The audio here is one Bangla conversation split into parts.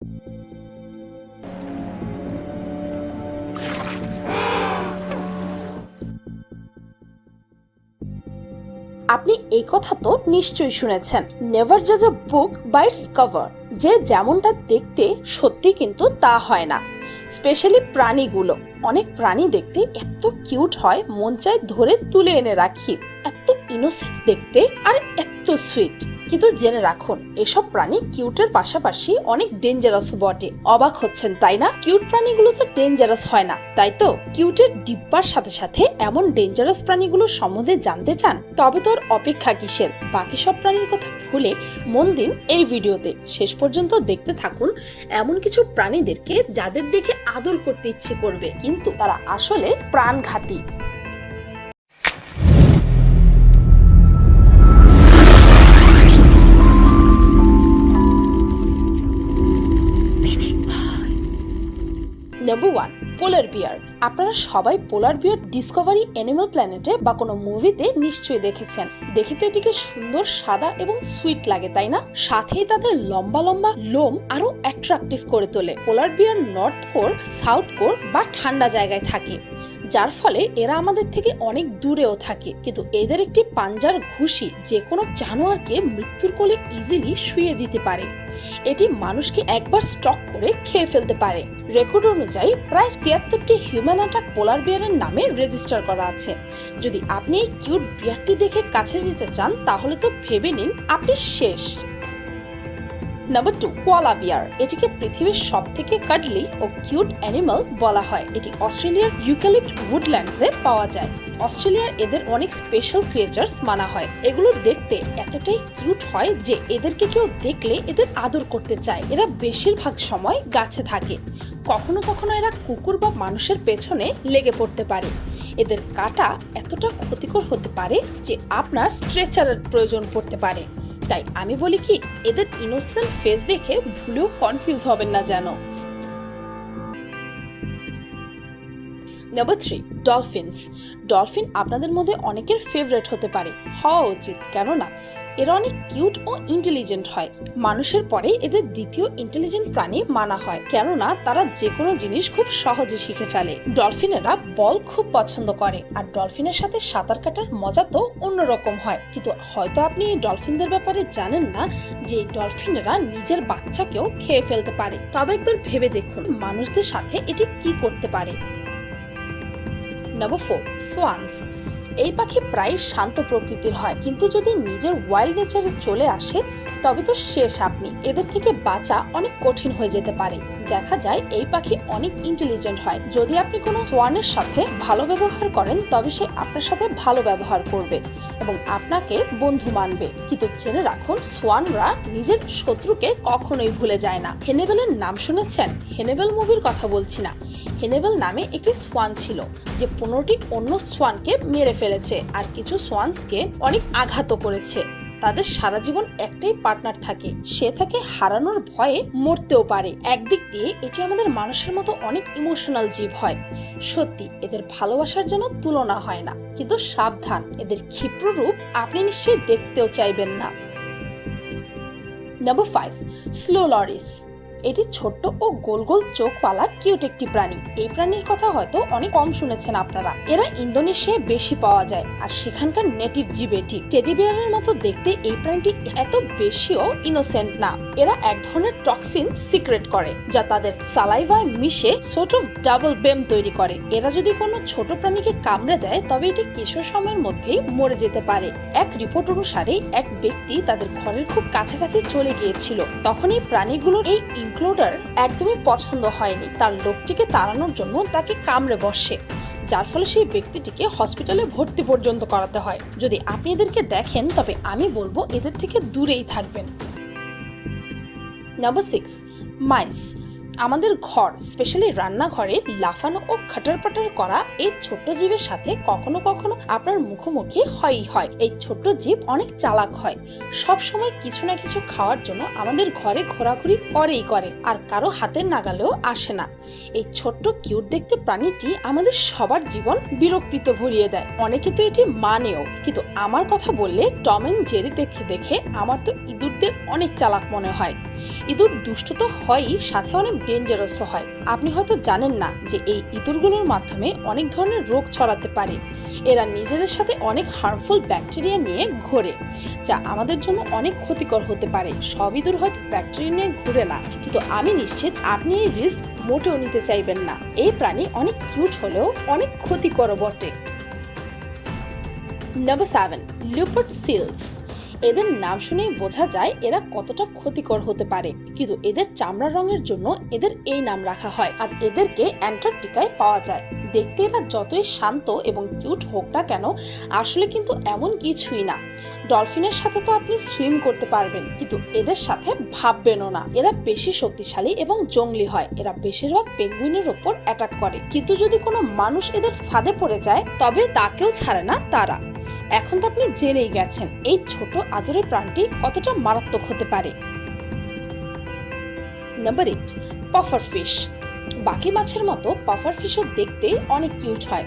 আপনি এই কথা তো নিশ্চয়ই শুনেছেন। নেভার জাজ a book by its cover যে যেমনটা দেখতে, সত্যি কিন্তু তা হয় না। স্পেশালি প্রাণীগুলো। অনেক প্রাণী দেখতে এত কিউট হয়, মন চায় ধরে তুলে এনে রাখি। এত ইনোসেন্ট দেখতে আর এত সুইট কিন্তু জেনে রাখুন, এসব প্রাণী কিউটের পাশাপাশি অনেক ডেঞ্জারাস বটে। অবাক হচ্ছেন, তাই না? কিউট প্রাণীগুলো তো ডেঞ্জারাস হয় না, তাই তো? কিউটের ডিব্বার সাথে সাথে এমন ডেঞ্জারাস প্রাণীগুলো সম্বন্ধে জানতে চান? তবে তো আর অপেক্ষা কিসের? বাকি সব প্রাণীর কথা ভুলে মন দিন এই ভিডিওতে। শেষ পর্যন্ত দেখতে থাকুন, এমন কিছু প্রাণীদেরকে যাদের দেখে আদর করতে ইচ্ছে করবে, কিন্তু তারা আসলে প্রাণঘাতী। নাম্বার ওয়ান পোলার বিয়ার আপনারা সবাই পোলার বিয়ার ডিসকভারি অ্যানিমাল প্ল্যানেটে বা কোনো মুভিতে নিশ্চয়ই দেখেছেন। দেখে তো এটিকে সুন্দর, সাদা এবং সুইট লাগে, তাই না? সাথেই তাদের লম্বা লম্বা লোম আরও অ্যাট্রাকটিভ করে তোলে। Polar bear north core south core বা ঠান্ডা জায়গায় থাকে। যার ফলে এরা আমাদের থেকে অনেক দূরেও থাকে। কিন্তু এদের একটি পাঞ্জার ঘুষি যে কোনো জানোয়ারকে মৃত্যুর কোলে ইজিলি শুয়ে দিতে পারে। এটি মানুষকে একবার স্টক করে খেয়ে ফেলতে পারে। রেকর্ড অনুযায়ী প্রায় তিয়াত্তরটি হিউম্যান অ্যাটাক পোলার বিয়ারের নামে রেজিস্টার করা আছে। যদি আপনি এই কিউট বিয়ারটি দেখে কাছে যেতে চান, তাহলে তো ভেবে নিন, আপনি শেষ। নাম্বার টু কোয়ালা বিয়ার এটিকে পৃথিবীর সব থেকে কাডলি ও কিউট অ্যানিমাল বলা হয়। এটি অস্ট্রেলিয়ার ইউক্যালিপ্ট উডল্যান্ডসে পাওয়া যায়। অস্ট্রেলিয়ার এদের অনেক স্পেশাল ক্রিয়েচার্স মানা হয়। এগুলো দেখতে এতটাই কিউট হয় যে এদেরকে কেউ দেখলে এদের আদর করতে চায়। এরা বেশিরভাগ সময় গাছে থাকে। কখনো কখনো এরা কুকুর বা মানুষের পেছনে লেগে পড়তে পারে। এদের কাটা এতটা ক্ষতিকর হতে পারে যে আপনার স্ট্রেচারের প্রয়োজন পড়তে পারে। তাই আমি বলি কি, এদের ইনোসেন্ট ফেস দেখে ভুলেও কনফিউজ হবেন না যেন। নাম্বার থ্রি ডলফিনস ডলফিন আপনাদের মধ্যে অনেকের ফেভারেট হতে পারে। হওয়া উচিত, কেননা এরা অনেক কিউট ও ইন্টেলিজেন্ট হয়। মানুষের পরে এদের দ্বিতীয় ইন্টেলিজেন্ট প্রাণী মানা হয়, কেননা তারা যে কোনো জিনিস খুব সহজে শিখে ফেলে। ডলফিনেরা বল খুব পছন্দ করে, আর ডলফিনের সাথে সাঁতার কাটার মজা তো অন্যরকম হয়। কিন্তু হয়তো আপনি এই ডলফিনদের ব্যাপারে জানেন না যে ডলফিনেরা নিজের বাচ্চাকেও খেয়ে ফেলতে পারে। তবে একবার ভেবে দেখুন, মানুষদের সাথে এটি কি করতে পারে। নাম্বার ফোর সোয়ান্স এই পাখি প্রায় শান্ত প্রকৃতির হয়, কিন্তু যদি নিজের ওয়াইল্ড নেচারে চলে আসে, তবে তো শেষ আপনি। এদের থেকে বাঁচা অনেক কঠিন হয়ে যেতে পারে। দেখা যায় এই পাখি অনেক ইন্টেলিজেন্ট হয়। যদি আপনি কোনো সোয়ানের সাথে ভালো ব্যবহার করেন, তবে সে আপনার সাথে ভালো ব্যবহার করবে এবং আপনাকে বন্ধু মানবে। কিন্তু জেনে রাখুন সোয়ানরা নিজের শত্রুকে কখনোই ভুলে যায় না। হেনেবেলের নাম শুনেছেন? হেনেবেল মুভির কথা বলছি না। হেনেবেল নামে একটি সোয়ান ছিল, যে পনেরোটি অন্য সোয়ানকে মেরে ফেলেছে, আর কিছু সোয়ানসকে অনেক আঘাতও করেছে। তাদের সারা জীবন একটাই পার্টনার থাকে। সে থাকে হারানোর ভয়ে মরতেও পারে। একদিক দিয়ে এটি আমাদের মানুষের মতো অনেক ইমোশনাল জীব হয়। সত্যি, এদের ভালোবাসার জন্য তুলনা হয় না। কিন্তু সাবধান, এদের ক্ষিপ্র রূপ আপনি নিশ্চয়ই দেখতেও চাইবেন না। নাম্বার ফাইভ স্লো লরিস এটি ছোট্ট ও গোল গোল চোখওয়ালা কিউট একটি প্রাণী। এই প্রাণীর কথা হয়তো অনেক কম শুনেছেন আপনারা। এরা ইন্দোনেশিয়ায় বেশি পাওয়া যায় আর সেখানকার নেটিভ জীব এটি। টেডি বিয়ারের মতো দেখতে এই প্রাণীটি এত বেশিও ইনোসেন্ট না। এরা এক ধরনের টক্সিন সিক্রেট করে, যা তাদের সালাইভায় মিশে সোট অফ ডাবল বেম তৈরি করে। এরা যদি কোনো ছোট প্রাণীকে কামড়ে দেয়, তবে এটি কিছু সময়ের মধ্যেই মরে যেতে পারে। এক রিপোর্ট অনুসারে, এক ব্যক্তি তাদের ঘরের খুব কাছাকাছি চলে গিয়েছিল। তখন এই প্রাণীগুলোর এই ইনক্লুডার একদমই পছন্দ হয়নি। তার লোকটিকে তাড়ানোর জন্য তাকে কামড়ে বসে, যার ফলে সেই ব্যক্তিটিকে হসপিটালে ভর্তি পর্যন্ত করাতে হয়। যদি আপনি এদেরকে দেখেন, তবে আমি বলব এদের থেকে দূরেই থাকবেন। Number six, mice. আমাদের ঘর স্পেশালি রান্নাঘরে লাফানো ও খাটার পাটার করা এই ছোট্ট জীবের সাথে কখনো কখনো আপনার মুখোমুখি হয়ই হয়। এই ছোট্ট জীব অনেক চালাক হয়। সব সময় কিছু না কিছু খাওয়ার জন্য আমাদের ঘরে ঘোরাঘুরি করেই করে, আর কারও হাতের নাগালেও আসে না। এই ছোট্ট কিউট দেখতে প্রাণীটি আমাদের সবার জীবন বিরক্তিতে ভরিয়ে দেয়। অনেকে তো এটি মানেও, কিন্তু আমার কথা বললে টম এন্ড জেরি দেখে দেখে আমার তো ইঁদুরদের অনেক চালাক মনে হয়। ইঁদুর দুষ্ট তো হয়ই, সাথে অনেক ডেঞ্জারাসও হয়। আপনি হয়তো জানেন না যে এই ইঁদুরগুলোর মাধ্যমে অনেক ধরনের রোগ ছড়াতে পারে। এরা নিজেদের সাথে অনেক হার্মফুল ব্যাকটেরিয়া নিয়ে ঘোরে, যা আমাদের জন্য অনেক ক্ষতিকর হতে পারে। সব ইঁদুর হয়তো ব্যাকটেরিয়া নিয়ে ঘুরে না, কিন্তু আমি নিশ্চিত আপনি এই রিস্ক মোটেও নিতে চাইবেন না। এই প্রাণী অনেক কিউট হলেও অনেক ক্ষতিকর বটে। নাম্বার সেভেন লিওপার্ড সিলস এদের নাম শুনেই বোঝা যায় এরা কতটা ক্ষতিকর হতে পারে। কিন্তু এদের চামড়ার রঙের জন্য এদের এই নাম রাখা হয়। আর এদেরকে অ্যান্টার্কটিকায় পাওয়া যায়। দেখতে এরা যতই শান্ত এবং কিউট হোক না কেন, আসলে কিন্তু এমন কিছুই না। ডলফিনের সাথে তো আপনি সুইম করতে পারবেন, কিন্তু এদের সাথে ভাববেনও না। এরা বেশি শক্তিশালী এবং জঙ্গলি হয়। এরা বেশিরভাগ পেঙ্গুইনের ওপর অ্যাটাক করে। কিন্তু যদি কোনো মানুষ এদের ফাঁদে পড়ে যায়, তবে তাকেও ছাড়ে না তারা। এখন তো আপনি জেনেই গেছেন, এই ছোট আদরের প্রাণটি কতটা মারাত্মক হতে পারে। নাম্বার এইট পফার ফিশ বাকি মাছের মতো পাফার ফিশও দেখতে অনেক কিউট হয়।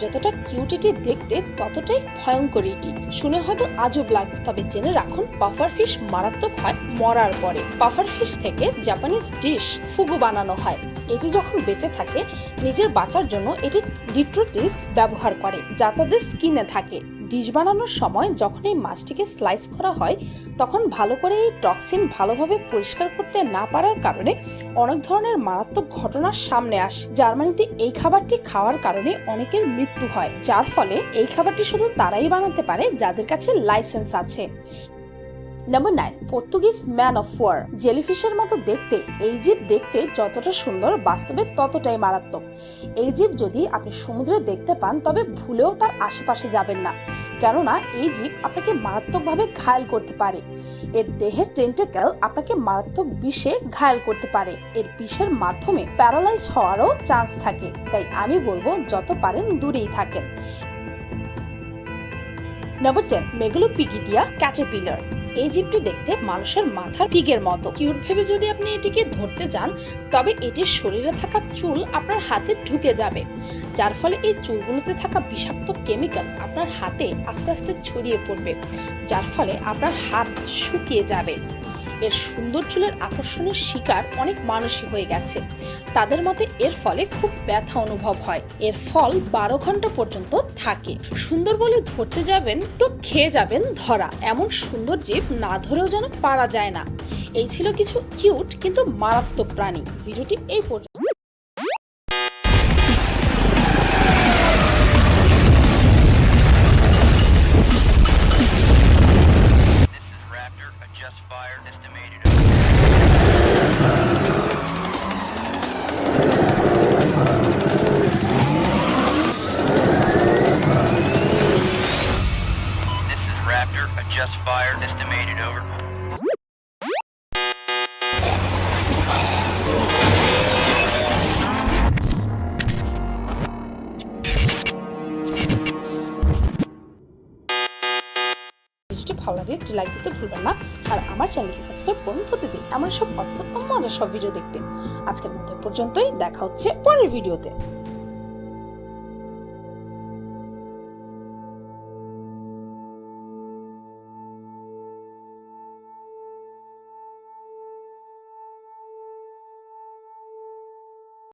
যতটা কিউট এটি দেখতে, ততটাই ভয়ঙ্কর এটি। শুনে হয়তো আজব লাগবে তবে জেনে রাখুন পাফার ফিশ মারাত্মক হয় মরার পরে। পাফার ফিশ থেকে জাপানিজ ডিশ ফুগু বানানো হয়। এটি যখন বেঁচে থাকে, নিজের বাঁচার জন্য এটি ডিট্রোটিস ব্যবহার করে, যা তাদের স্কিনে থাকে। ডিশ বানানোর সময় যখন এই মাছটিকে স্লাইস করা হয়, তখন ভালো করে এই টক্সিন ভালোভাবে পরিষ্কার করতে না পারার কারণে অনেক ধরনের মারাত্মক ঘটনার সামনে আসে। জার্মানিতে এই খাবারটি খাওয়ার কারণে অনেকের মৃত্যু হয়, যার ফলে এই খাবারটি শুধু তারাই বানাতে পারে যাদের কাছে লাইসেন্স আছে। Number nine Portuguese man of war জেলিফিশের মতো দেখতে, এই জীব দেখতে যতটা সুন্দর বাস্তবে ততটাই মারাত্মক। এই জীব যদি আপনি সমুদ্রে দেখতে পান, তবে ভুলেও তার আশেপাশে যাবেন না। কেননা এই জীব আপনাকে মারাত্মকভাবে ঘায়াল করতে পারে। এর দেহের টেন্টাকেল আপনাকে মারাত্মক বিষে ঘায়াল করতে পারে। এর বিষের মাধ্যমে প্যারালাইজ হওয়ারও চান্স থাকে। তাই আমি বলব, যত পারেন দূরেই থাকেন। নম্বর টেন মেগুলোপিগিডিয়া ক্যাটারপিলার এই জীবটি দেখতে মানুষের মাথার পিগের মতো। কিউট ভেবে যদি আপনি এটিকে ধরতে যান তবে এটির শরীরে থাকা চুল আপনার হাতে ঢুকে যাবে। যার ফলে এই চুলগুলোতে থাকা বিষাক্ত কেমিক্যাল আপনার হাতে আস্তে আস্তে ছড়িয়ে পড়বে, যার ফলে আপনার হাত শুকিয়ে যাবে। এর সুন্দর চুলের আকর্ষণের শিকার অনেক মানুষই হয়ে গেছে। তাদের মতে এর ফলে খুব ব্যথা অনুভব হয়। এর ফল বারো ঘণ্টা পর্যন্ত থাকে। সুন্দর বলে ধরতে যাবেন তো খেয়ে যাবেন ধরা। এমন সুন্দর জীব না ধরেও যেন পারা যায় না। এই ছিল কিছু কিউট কিন্তু মারাত্মক প্রাণী। ভিডিওটি এই পর্যন্ত একটি লাইক দিতে ভুলবেন না। আর আমার চ্যানেলকে সাবস্ক্রাইব করুন প্রতিদিন এমন সব অদ্ভুত মজার সব ভিডিও দেখতে। আজকের মতো পর্যন্তই, দেখা হচ্ছে পরের ভিডিওতে